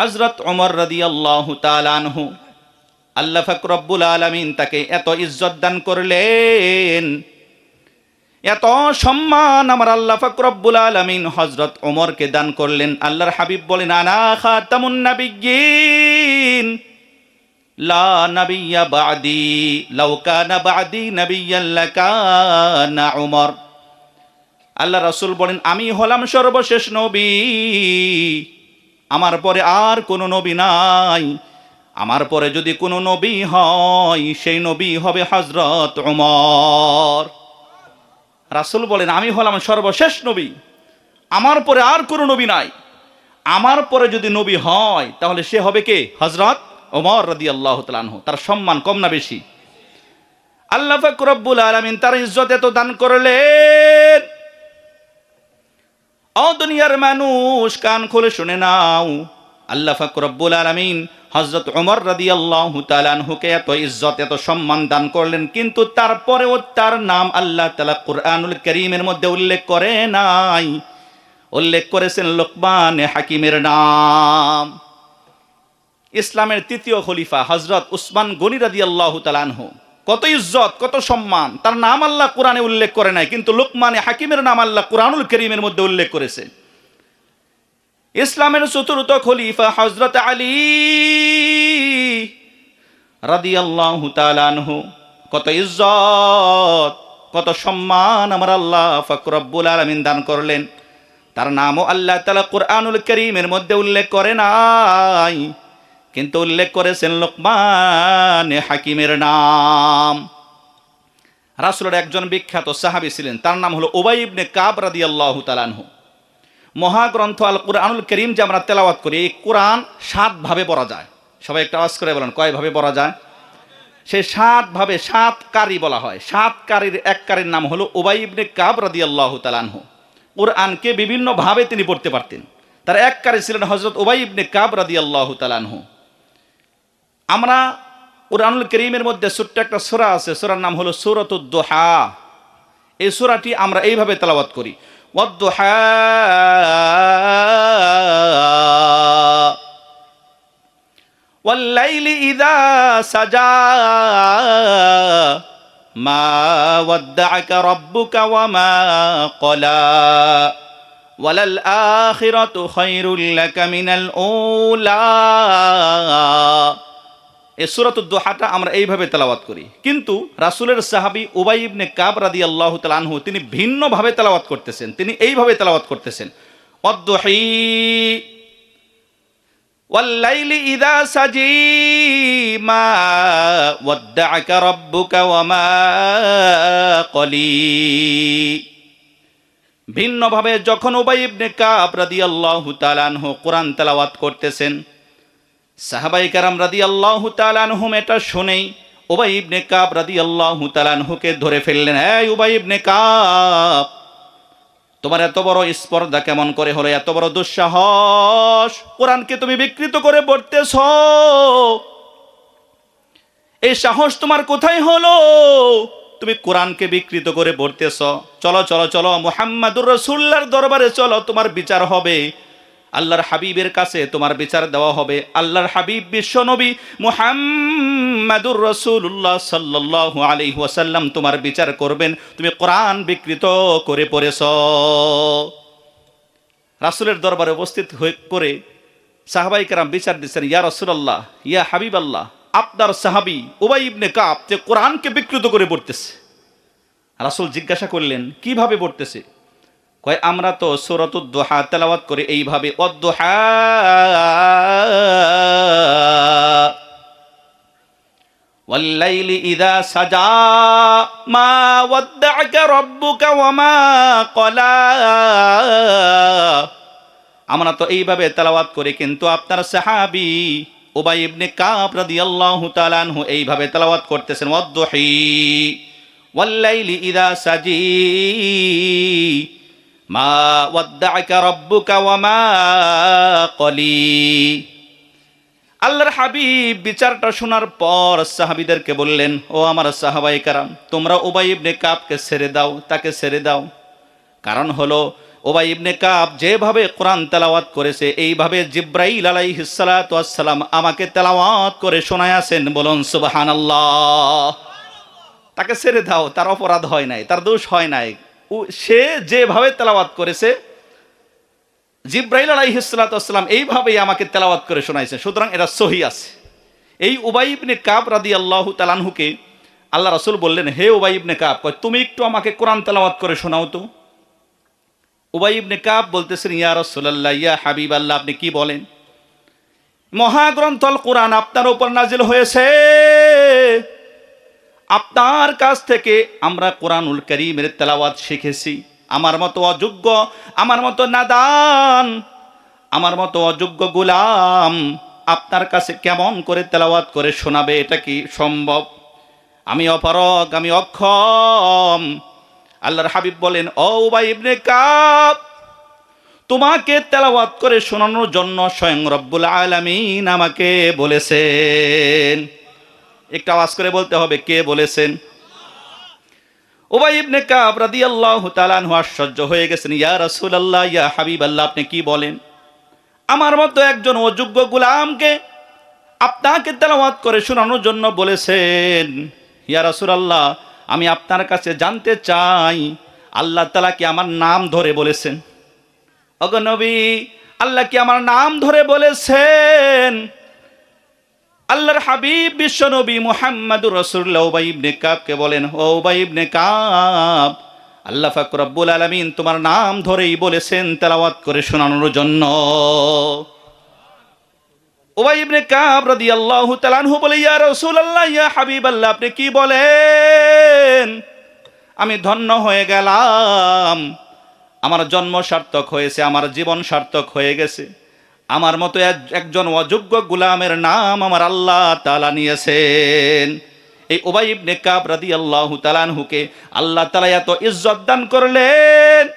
হজরত ওমর রদি আল্লাহ তালানহু আল্লাহ ফকরব্বুল আলমিন তাকে এত ইজ্জত দান করলেন। এত সম্মান আমার আল্লাহ ফকরব্বুল আলমিন হজরত ওমরকে দান করলেন। আল্লাহর হাবিব বলেন, আনা খাতামুন নাবিয়্যিন, লা লাকানা আল্লাহ রাসূল বলেন, আমি হলাম সর্বশেষ নবী। আমার পরে আর কোনো নবী নাই। আমার পরে যদি কোনো নবী হয়, সেই নবী হবে হজরত ওমর রাসূল বলেন, আমি হলাম সর্বশেষ নবী। আমার পরে আর কোনো নবী নাই। আমার পরে যদি নবী হয়, তাহলে সে হবে কে? হজরত ওমর রদি আল্লাহ তালানহ তার সম্মান কম না বেশি। আল্লাহ ফাকরব্বুল আলমিন তার ইজ্জত এত দান করলেন। ও দুনিয়ার মানুষ, কান খুলে শুনে নাও। আল্লাহ ফাকরব্বুল আলমিন হজরত ওমর রাদি আল্লাহ তালানহুকে এত ইজ্জত, এত সম্মান দান করলেন, কিন্তু তারপরেও তার নাম আল্লাহ তালা কুরআনুল করিমের মধ্যে উল্লেখ করে নাই। উল্লেখ করেছেন লোকমান হাকিমের নাম। ইসলামের তৃতীয় খলিফা হজরত উসমান গনি রাদি আল্লাহ তালানহু কত ইজ্জত, কত সম্মান। তার নাম আল্লাহ কোরআনে উল্লেখ করে নাই, কিন্তু লোকমানে হাকিমের নাম আল্লাহ কোরআনুল করিমের মধ্যে উল্লেখ করেছে। ইসলামের চতুর্থ খলিফা হজরত আলী রাদি আল্লাহ কত ইজ্জত, কত সম্মান আমার আল্লাহ ফকরব্বুল আলমিন দান করলেন। তার নামও আল্লাহ তালা কোরআনুল করিমের মধ্যে উল্লেখ করে নাই। কিন্তু উল্লেখ করেছেন লোকমান হাকিমের নাম। রাসুলের একজন বিখ্যাত সাহাবি ছিলেন, তার নাম হলো ওবাই ইবনে কাব রাদি আল্লাহ তালানহু মহাগ্রন্থ আল কোরআনুল করিম যে আমরা তেলাওয়াত করি, এই কোরআন সাত ভাবে পড়া যায়। সবাই একটা আওয়াজ করে বলেন, কয় ভাবে পড়া যায়? সেই সাত ভাবে, সাত কারি বলা হয়। সাত কারির এক কারির নাম হলো ওবাইবনে কাব রাদি আল্লাহ তালানহু কোরআনকে বিভিন্ন ভাবে তিনি পড়তে পারতেন। তার এক কারি ছিলেন হজরত ওবাই ইবনে কাব রাদি আল্লাহ তালানহু আমরা কোরআনুল করিমের মধ্যে ছোট্ট একটা সোরা আছে সোরার নাম হলো সুরতুদ্দোহা এই সোরাটি আমরা এইভাবে তেলাওয়াত করি والضحى والليل إذا سجى ما ودعك ربك وما قلى وللآخرة خير لك من الأولى এই সুরাতুদ দোহাটা আমরা এইভাবে তেলাওয়াত করি কিন্তু রাসূলের সাহাবী উবাই ইবনে কাব রাদিয়াল্লাহু তাআলা আনহু তিনি ভিন্নভাবে তেলাওয়াত করতেছেন তিনি এইভাবে তেলাওয়াত করতেছেন অদ্দহি والليل إذا سجي ما ودعك ربك وما قلي ভিন্নভাবে যখন উবাই ইবনে কাব রাদিয়াল্লাহু তাআলা আনহু কোরআন তেলাওয়াত করতেছেন সাহাবাই কারাম রাদি আল্লাহ তালানহুম এটা শুনেই ওবাই ইবনে কাব রাদি আল্লাহ তালানহুকে ধরে ফেললেন হ্যাঁ উবাই ইবনে কাব, তোমার এত বড় স্পর্ধা কেমন করে হলো? এত বড় দুঃসাহস, কোরআনকে তুমি বিকৃত করে পড়তেছ। এই সাহস তোমার কোথায় হলো? তুমি কোরআনকে বিকৃত করে পড়তেছ। চলো চলো চলো, মুহাম্মাদুর রসুল্লার দরবারে চলো, তোমার বিচার হবে। আল্লাহর হাবিবের কাছে তোমার বিচার দেওয়া হবে। আল্লাহর হাবিব বিশ্বনবী মুহাম্মাদুর রসুল্লাহ সাল্লাহ আলাইহি ওয়াসাল্লাম তোমার বিচার করবেন। তুমি কোরআন বিকৃত করে পড়েছ। রাসূলের দরবারে উপস্থিত হয়ে করে সাহাবাই কারাম বিচার দিচ্ছেন, ইয়া রসুলাল্লাহ, ইয়া হাবিব আল্লাহ আপনার সাহাবি উবাই ইবনে কাব, যে কোরআনকে বিকৃত করে পড়তেছে। রাসূল জিজ্ঞাসা করলেন, কীভাবে পড়তেছে? কয় আমরা তো সুরতুদ দোহা তেলাওয়াত করে এইভাবে অদ্দোহা والليل إذا سجى ما ودعك ربك وما قلى আমরা তো এইভাবে তেলাওয়াত করি কিন্তু আপনার সাহাবি উবাই ইবনে কাব রাদিয়াল্লাহু তাআলা আনহু এইভাবে তেলাওয়াত করতেছেন ওয়াদ্দুহি ওয়াল্লাইলি ইযা সাজি মা ওয়া মা কলি। আল্লাহর হাবিব বিচারটা শোনার পর সাহাবীদেরকে বললেন, ও আমার সাহাবাই কারাম, তোমরা উবাই ইবনে কাবকে ছেড়ে দাও, তাকে ছেড়ে দাও। কারণ হলো ওবাই ইবনে কাব যেভাবে কোরআন তেলাওয়াত করেছে, এইভাবে জিব্রাইল আলাইহিসসালাম আমাকে তেলাওয়াত করে শোনায়াছেন বলুন সুবহানাল্লাহ। তাকে ছেড়ে দাও, তার অপরাধ হয় নাই, তার দোষ হয় নাই। সে যেভাবে তেলাওয়াত করেছে জিব্রাইল আলাইহিসসালাম এইভাবেই আমাকে তেলাওয়াত করে শোনাইছে। সুতরাং এটা সহি আছে। এই উবাই ইবনে কাব রাদি আল্লাহ তালানহুকে আল্লাহ রাসূল বললেন হে উবাই ইবনে কাব কয়, তুমি একটু আমাকে কোরআন তেলাওয়াত করে শোনাও তো। উবাই ইবনে কাব বলতেছেন ইয়া রাসূলুল্লাহ ইয়া হাবিব আল্লাহ আপনি কি বলেন? মহাগ্রন্থল কোরআন আপনার উপর নাজিল হয়েছে। আপনার কাছ থেকে আমরা কোরআনুল করিমের তেলাওয়াত শিখেছি। আমার মতো অযোগ্য, আমার মতো নাদান, আমার মতো অযোগ্য গুলাম আপনার কাছে কেমন করে তেলাওয়াত করে শোনাবে এটা কি সম্ভব? আমি অপারগ, আমি অক্ষম। আল্লাহর হাবিব বলেন, ও ভাই ইবনে কাব, তোমাকে তেলাওয়াত করে শোনানোর জন্য স্বয়ং রব্বুল আলামিন আমাকে বলেছেন। একটু আওয়াজ করে বলতে হবে, কে বলেছেন? ওবাই ইবনে কাব রাদিয়াল্লাহু তাআলা আনহু আশ্চর্য হয়ে গেছেন, ইয়া রাসূলুল্লাহ, ইয়া হাবিবাল্লাহ, আপনি কি বলেন? আমার মতো একজন অযোগ্য গোলামকে আপনাকে তেলাওয়াত করে শোনানোর জন্য বলেছেন, ইয়া রাসূলুল্লাহ, আমি আপনার কাছে জানতে চাই, আল্লাহ তাআলা কি আমার নাম ধরে বলেছেন? অগনবী আল্লাহ কি আমার নাম ধরে বলেছেন? আল্লাহর হাবিব বিশ্ব নবী মুহাম্মাদুর রাসূলুল্লাহ উবাই ইবনে কাবকে বলেন, ও উবাই ইবনে কাব, আল্লাহ পাক রব্বুল আলামিন তোমার নাম ধরেই বলেছেন তেলাওয়াত করে শোনানোর জন্য। উবাই ইবনে কাব রাদিয়াল্লাহু তাআলা আনহু বলে, ইয়া রাসূলুল্লাহ, ইয়া হাবিবাল্লাহ, আপনি কি বলেন? আমি ধন্য হয়ে গেলাম। আমার জন্ম সার্থক হয়েছে, আমার জীবন সার্থক হয়ে গেছে। আমার মতো এক- একজন অযোগ্য গুলামের নাম আমার আল্লাহ তালা নিয়েছেন। এই ওবাই ইবনে কাব রাদিয়াল্লাহু তাআলাহুকে আল্লাহ তাআলা এত ইজ্জত দান করলেন,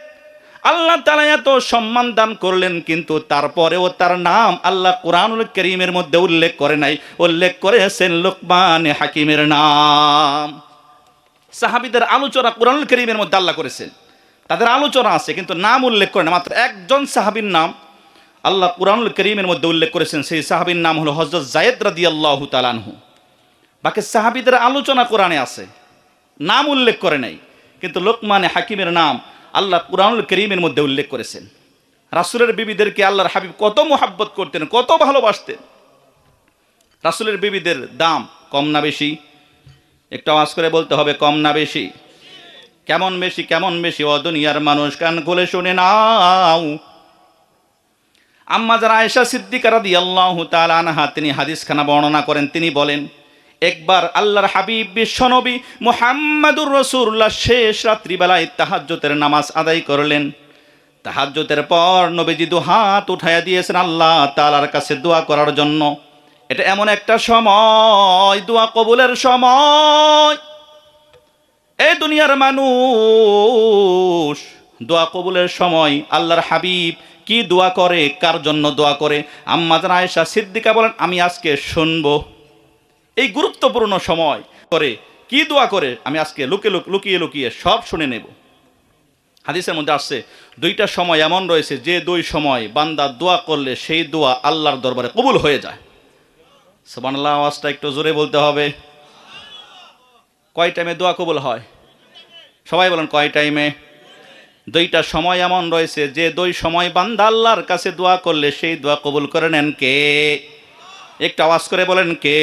আল্লাহ তাআলা এত সম্মান দান করলেন, কিন্তু তারপরেও তার নাম আল্লাহ কোরআনুল করিমের মধ্যে উল্লেখ করে নাই। উল্লেখ করেছেন লোকমান হাকিমের নাম। সাহাবিদের আলোচনা কোরআনুল করিমের মধ্যে আল্লাহ করেছেন। তাদের আলোচনা আছে, কিন্তু নাম উল্লেখ করে না। মাত্র একজন সাহাবীর নাম আল্লাহ কোরআনুল করিমের মধ্যে উল্লেখ করেছেন, সেই সাহাবীর নাম হলো হজরত জায়েদ রাদি আল্লাহ তালানহু বাকি সাহাবিদের আলোচনা কোরআনে আছে, নাম উল্লেখ করে নাই, কিন্তু লোকমানে হাকিমের নাম আল্লাহ কোরআনুল করিমের মধ্যে উল্লেখ করেছেন। রাসূলের বিবিদেরকে আল্লাহর হাবিব কত মোহাব্বত করতেন, কত ভালোবাসতেন। রাসূলের বিবিদের দাম কম না বেশি? একটু আওয়াজ করে বলতে হবে, কম না বেশি? কেমন বেশি কেমন বেশি? ও দুনিয়ার মানুষ কান খুলে শুনে নাও। আম্মা যারা আয়েশা সিদ্দিকা রাদিয়াল্লাহু তাআলা আনহা, তিনি হাদিসখানা বর্ণনা করেন, তিনি বলেন, একবার আল্লাহর হাবিব বিশ্বনবী মুহাম্মাদুর রসুল্লাহ শেষ রাত্রিবেলায় তাহাজ্জুদের নামাজ আদায় করলেন। তাহাজ্জুদের পর নবীজি দু হাত উঠাইয়া দিয়েছেন আল্লাহ তাআলার কাছে দোয়া করার জন্য। এটা এমন একটা সময়, দোয়া কবুলের সময়। এই দুনিয়ার মানুষ, দোয়া কবুলের সময় আল্লাহর হাবিব কি দোয়া করে, কার জন্য দোয়া করে? আম্মা জান আয়েশা সিদ্দিকা বলেন, আমি আজকে শুনব। এই গুরুত্বপূর্ণ সময় করে কি দোয়া করে, আমি আজকে লুকে লুক- লুকিয়ে লুকিয়ে সব শুনে নেব। হাদিসের মধ্যে আসছে, দুইটা সময় এমন রয়েছে, যে দুই সময় বান্দা দোয়া করলে সেই দোয়া আল্লাহর দরবারে কবুল হয়ে যায়। সুবহানাল্লাহ, আওয়াজটা একটু জোরে বলতে হবে। কয় টাইমে দোয়া কবুল হয়? সবাই বলেন, কয় টাইমে? দুইটা সময় এমন রয়েছে যে দুই সময় বান্দা আল্লাহর কাছে দোয়া করলে সেই দোয়া কবুল করে নেন কে একটু আওয়াজ করে বলেন কে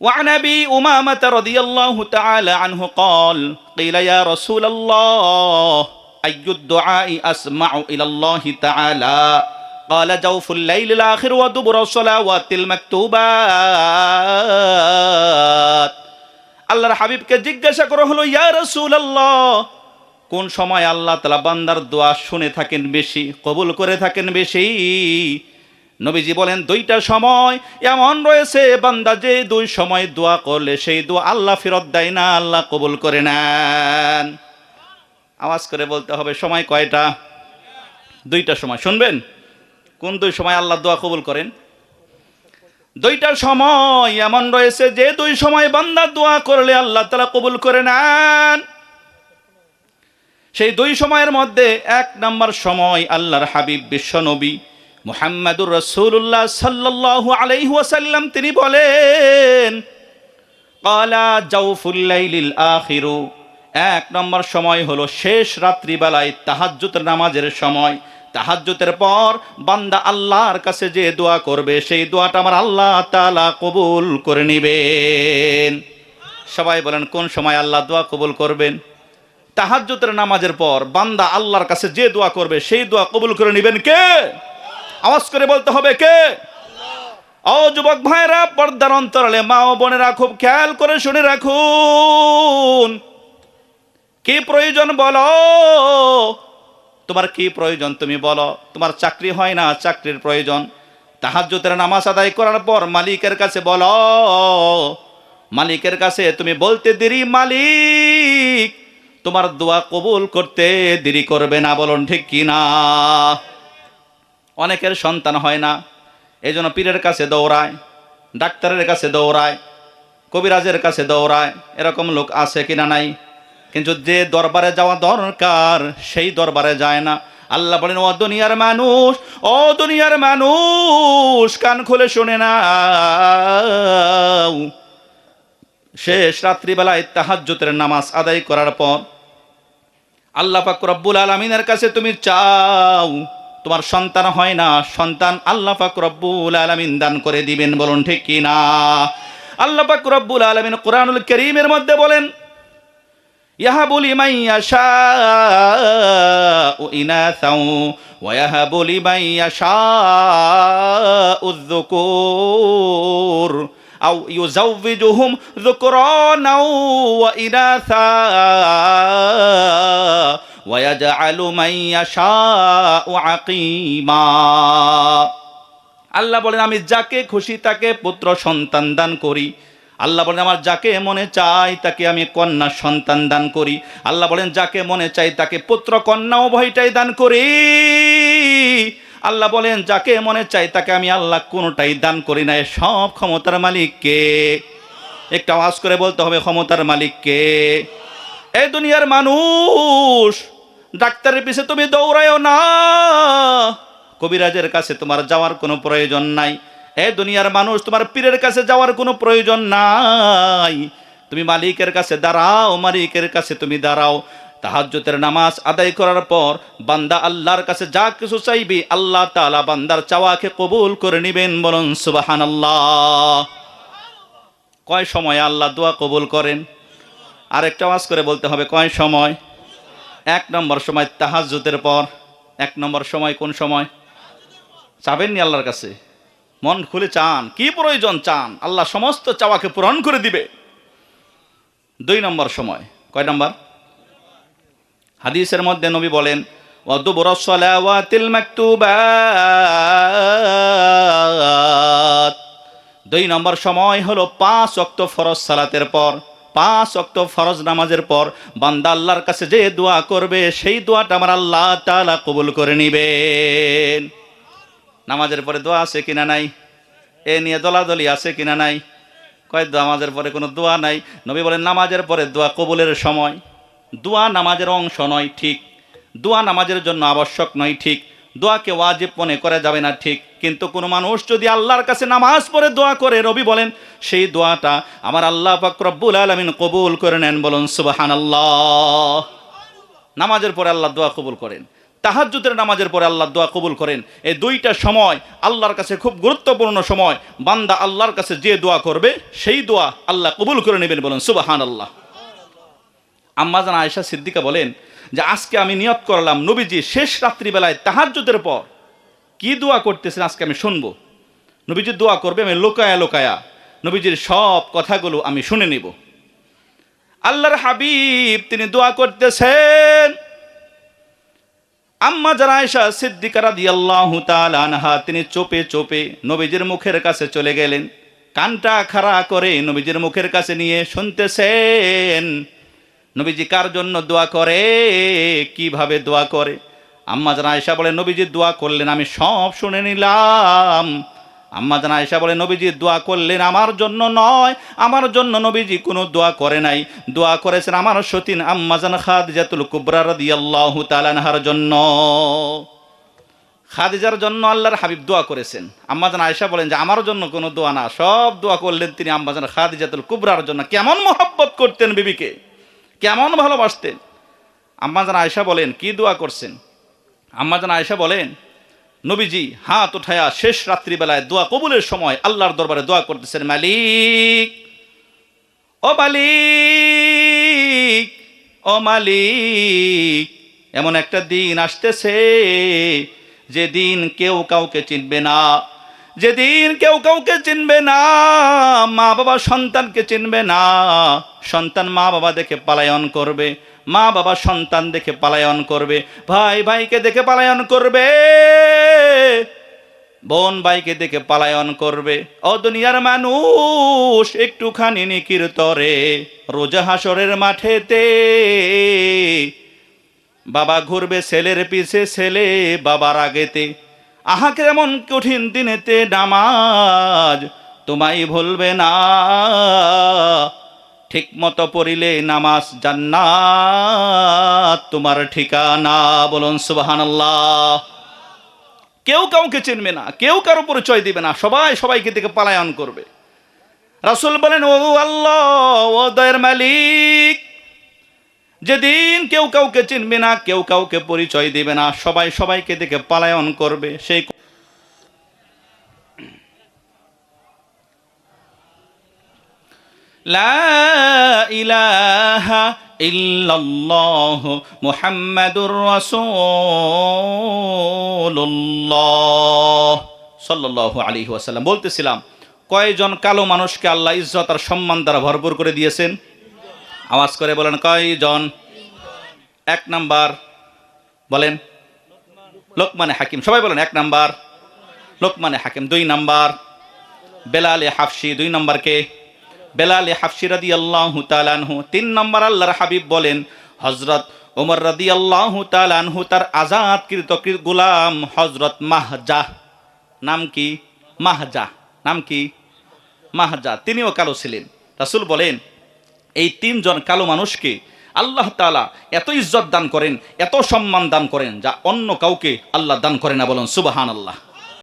وعن ابي امامه رضي الله تعالى عنه قال قيل يا رسول الله اي الدعاء اسمع الى الله تعالى قال جوف الليل الاخر ودبر الصلوات المكتوبات আল্লাহর হাবিবকে জিজ্ঞাসা করা হলো ইয়া রাসূলুল্লাহ কোন সময় আল্লাহ তালা বান্দার দোয়া শুনে থাকেন বেশি, কবুল করে থাকেন বেশি? নবীজি বলেন, দুইটা সময় এমন রয়েছে, বান্দা যে দুই সময় দোয়া করলে সেই দোয়া আল্লাহ ফেরত দেয় না, আল্লাহ কবুল করে নেন। আওয়াজ করে বলতে হবে, সময় কয়টা? দুইটা সময়, শুনবেন? কোন দুই সময় আল্লাহ দোয়া কবুল করেন? দুইটা সময় এমন রয়েছে যে দুই সময় বান্দা দোয়া করলে আল্লাহ তালা কবুল করে নেন। সেই দুই সময়ের মধ্যে এক নম্বর সময় আল্লাহর হাবিব বিশ্বনবী মুহাম্মাদুর রসুল্লাহ সাল্লাল্লাহু আলাইহি ওয়াসাল্লাম, তিনি বলেন এক নম্বর সময় হলো শেষ রাত্রিবেলায় তাহাজ্জুতের নামাজের সময়। তাহাজ্জুতের পর বান্দা আল্লাহর কাছে যে দোয়া করবে, সেই দোয়াটা আমার আল্লাহ তালা কবুল করে নেবেন। সবাই বলেন, কোন সময় আল্লাহ দোয়া কবুল করবেন? তাহাজ্জুতের নামাজের পর বান্দা আল্লাহর কাছে যে দোয়া করবে, সেই দোয়া কবুল করে নেবেন কে? আওয়াজ করে বলতে হবে কে? ও যুবক ভাইরা, পর্দার অন্তরালে মা ও বোনেরা খুব খেয়াল করে শুনে রাখুন। কি প্রয়োজন বলো? তোমার কি প্রয়োজন তুমি বলো? তোমার চাকরি হয় না, চাকরির প্রয়োজন। তাহাজ্জুতের নামাজ আদায় করার পর মালিকের কাছে বলো। মালিকের কাছে তুমি বলতে দেরি, মালিক। তোমার দোয়া কবুল করতে দেরি করবে না, বলুন ঠিক কি না? অনেকের সন্তান হয় না এই জন্য পীরের কাছে দৌড়ায়, ডাক্তারের কাছে দৌড়ায়, কবিরাজের কাছে দৌড়ায়, এরকম লোক আছে কিনা নাই? কিন্তু যে দরবারে যাওয়া দরকার, সেই দরবারে যায় না। আল্লাহ বলেন, ও দুনিয়ার মানুষ, ও দুনিয়ার মানুষ, কান খুলে শুনে না শেষ রাত্রিবেলায় তাহাজ্জুতের নামাজ আদায় করার পর আল্লাহ পাক রব্বুল আলমিনের কাছে তুমি চাও, তোমার সন্তান হয় না, সন্তান আল্লাহ পাক রব্বুল আলমিন দান করে দিবেন, বলুন ঠিক কি না? আল্লাহ পাক রব্বুল আলমিন কোরআনুল করিমের মধ্যে বলেন ইয়াশাউ ইনাসাও ওয়া ইয়াহাবু লিমান ইয়াশাউ الذكور أو يزوجهم ذكرانا وإناثا ويجعل من يشاء عقيما আল্লাহ বলেন আমি যাকে খুশি তাকে পুত্র সন্তান দান করি আল্লাহ বলেন আমার যাকে মনে চাই তাকে আমি কন্যা সন্তান দান করি আল্লাহ বলেন যাকে মনে চাই তাকে পুত্র কন্যা উভয়টাই দান করি আল্লাহ বলেন, যাকে মনে চাই তাকে আমি আল্লাহ কোনোটাই দান করি না। সব ক্ষমতার মালিককে একটা আওয়াজ করে বলতে হবে, ক্ষমতার মালিককে এই দুনিয়ার মানুষ, ডাক্তারের পিছে তুমি দৌড়ায়ও না। কবিরাজের কাছে তোমার যাওয়ার কোনো প্রয়োজন নাই। এ দুনিয়ার মানুষ, তোমার পীরের কাছে যাওয়ার কোনো প্রয়োজন নাই। তুমি মালিকের কাছে দাঁড়াও, মালিকের কাছে তুমি দাঁড়াও। তাহাজ্জুতের নামাজ আদায় করার পর বান্দা আল্লাহর কাছে যা কিছু চাইবে, আল্লাহ তাআলা বান্দার চাওয়াকে কবুল করে নেবেন বলুন, সুবহানাল্লাহ। কয় সময় আল্লাহ দোয়া কবুল করেন? আরেকটা আওয়াজ করে বলতে হবে, কয় সময়? এক নম্বর সময় তাহাজ্জুতের পর। এক নম্বর সময় কোন সময়? চাবেননি আল্লাহর কাছে? মন খুলে চান, কি প্রয়োজন চান? আল্লাহ সমস্ত চাওয়াকে পূরণ করে দিবে। দুই নম্বর সময়, কয় নম্বর? হাদিসের মধ্যে নবী বলেন দুই নম্বর সময় হলো পাঁচ অক্ত ফরজ সালাতের পর, পাঁচ অক্ত ফরজ নামাজের পর বান্দা আল্লাহর কাছে যে দোয়া করবে, সেই দোয়াটা আমার আল্লাহ তালা কবুল করে নিবেন। নামাজের পরে দোয়া আছে কিনা নাই? এ নিয়ে দলাদলি আছে কিনা নাই? কয় নামাজের পরে কোনো দোয়া নাই? নবী বলেন, নামাজের পরে দোয়া কবুলের সময়। দোয়া নামাজের অংশ নয় ঠিক। দোয়া নামাজের জন্য আবশ্যক নয় ঠিক। দোয়াকে ওয়াজিব মনে করা যাবে না ঠিক। কিন্তু কোনো মানুষ যদি আল্লাহর কাছে নামাজ পড়ে দোয়া করে, রবি বলেন, সেই দোয়াটা আমার আল্লাহ পাক রব্বুল আলমিন কবুল করে নেন বলুন সুবাহান আল্লাহ নামাজের পরে আল্লাহ দোয়া কবুল করেন। তাহাজ্জুদের নামাজের পরে আল্লাহ দোয়া কবুল করেন। এই দুইটা সময় আল্লাহর কাছে খুব গুরুত্বপূর্ণ সময়। বান্দা আল্লাহর কাছে যে দোয়া করবে, সেই দোয়া আল্লাহ কবুল করে নেবেন বলুন সুবাহান আল্লাহ আম্মাজান আয়েশা সিদ্দিকা বলেন যে আজকে আমি নিয়ত করলাম নবীজি শেষ রাত্রিবেলায় তাহাজ্জুদের পর কি দোয়া করতেছেন আজকে আমি শুনব। নবীজি দোয়া করবে, আমি লোকায়া লোকায়া নবীজির সব কথাগুলো আমি শুনে নিব। আল্লাহর হাবিব তিনি দোয়া করতেছেন। আম্মা যারা আয়েশা সিদ্দিকা রাদিয়াল্লাহু তাআলা আনহা তিনি চোপে চোপে নবীজির মুখের কাছে চলে গেলেন। কানটা খাড়া করে নবীজির মুখের কাছে নিয়ে শুনতেছেন। নবীজি কার জন্য দোয়া করে? কীভাবে দোয়া করে? আম্মা যারা আয়েশা বলে, নবীজি দোয়া করলেন, আমি সব শুনে নিলাম। আম্মা জান আয়েশা বলে, নবীজি দোয়া করলেন, আমার জন্য নয়, আমার জন্য নবীজি কোনো দোয়া করে নাই। দোয়া করেছেন আমার সতীন আম্মা জান খাদিজাতুল কুবরা রাদিয়াল্লাহু তাআলা আনহার জন্য। খাদিজার জন্য আল্লাহর হাবিব দোয়া করেছেন। আম্মাজান আয়েশা বলেন যে, আমার জন্য কোনো দোয়া না, সব দোয়া করলেন তিনি আম্মাজান খাদিজাতুল কুবরার জন্য। কেমন মোহাব্বত করতেন বিবিকে। কেমন ভালোবাসতেন? আম্মাজান আয়েশা বলেন, কি দোয়া করছেন? আম্মাজান আয়েশা বলেন, নবীজি, হাত উঠায়া শেষ রাত্রিবেলায় দোয়া কবুলের সময় আল্লাহর দরবারে দোয়া করতেছেন, মালিক, ও মালিক ও মালিক, এমন একটা দিন আসতেছে যে দিন কেউ কাউকে চিনবে না। যেদিন কেউ কাউকে চিনবে না মা বাবা সন্তানকে চিনবে না, সন্তান মা বাবা দেখে পালায়ন করবে মা বাবা সন্তান দেখে পালায়ন করবে, ভাই ভাইকে দেখে পালায়ন করবে, বোন ভাইকে দেখে পালায়ন করবে, ও দুনিয়ার মানুষ একটুখানি নিকির তরে, রোজা হাসরের মাঠেতে, বাবা ঘুরবে ছেলের পিছে ছেলে, বাবার আগেতে আহা কেমন কঠিন দিনেতে নামাজ তোমায় ভুলবে না। ঠিক মতো পড়িলে নামাজ জান্নাত তোমার ঠিকানা, বলুন সুবহানাল্লাহ। কেউ কাউকে চিনবে না, কেউ কারও পরিচয় দিবে না, সবাই সবাইকে দেখে পালায়ন করবে। রাসূল বলেন, ও আল্লাহ, ও দয়ের মালিক যেদিন কেউ কাউকে চিনবে না, কেউ কাউকে পরিচয় দিবে না, সবাই সবাইকে দেখে পালায়ন করবে, সেই ইলাহা ইল্লাল্লাহ মুহাম্মাদুর রাসূলুল্লাহ সাল্লাল্লাহু ওয়াসাল্লাম। বলতেছিলাম, কয়জন কালো মানুষকে আল্লাহ ইজ্জত আর সম্মান দ্বারা ভরপুর করে দিয়েছেন? আওয়াজ করে বলেন, কয়জন? এক নাম্বার, বলেন, লোকমানে হাকিম। সবাই বলেন, এক নাম্বার। লোকমানে হাকিম, দুই নাম্বার। বেলালে হাফসি, দুই নাম্বারকে বেলালে হাফসি রাদি আল্লাহ তালানহু তিন নম্বর আল্লাহর হাবিব বলেন হজরত ওমর রাদি আল্লাহ তালানহু তার আজাদ আজাদকৃত গুলাম হজরত মাহজা নাম কি? মাহজা নাম কি? মাহজা তিনিও কালো ছিলেন। রাসূল বলেন এই তিনজন কালো মানুষকে আল্লাহ তালা এত ইজ্জত দান করেন, এত সম্মান দান করেন, যা অন্য কাউকে আল্লাহ দান করে না বলুন সুবাহান আল্লাহ